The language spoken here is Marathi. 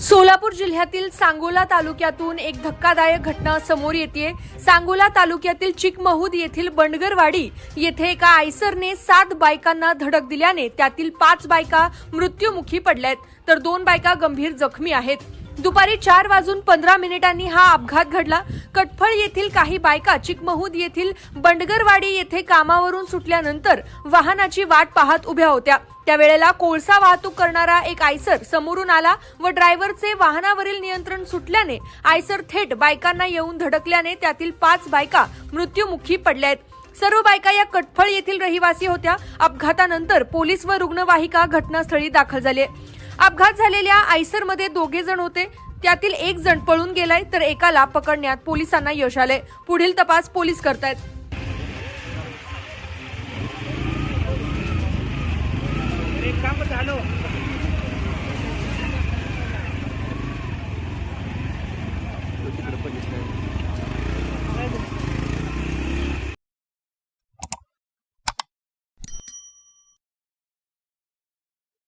सोलापूर जिल्ह्यातील सांगोला तालुक्यातून एक धक्कादायक घटना समोर येते सांगोला तालुक्यातील चिकमहूद येथील बंडगरवाडी येथे एका आयसरने सात बायकांना धडक दिल्याने त्यातील पाच बायका मृत्युमुखी पडल्यात. तर दोन बायका गंभीर जखमी आहेत. दुपारी चार वाजून पंधरा मिनिटांनी हा अपघात घडला. कटफळ येथील काही बायका चिकमहूद येथील बंडगरवाडी येथे कामावरून सुटल्यानंतर वाहनाची वाट पाहत उभ्या होत्या. त्यावेळेला कोळसा वाहतूक करणारा एक आयसर समोरून आला व ड्रायव्हरचे वाहनावरील नियंत्रण सुटल्याने आयसर थेट बायकांना येऊन धडकल्याने त्यातील पाच बायका मृत्युमुखी पडल्या आहेत. सर्व बायका या कटफळ येथील रहिवासी होत्या. अपघातानंतर पोलीस व रुग्णवाहिका घटनास्थळी दाखल झाले अपघात झालेल्या आयसरमध्ये दोघे जण होते. त्यातील एक जण पळून गेलाय तर एकाला पकडण्यात पोलिसांना यश आले पुढील तपास पोलीस करतायत. काम झालं.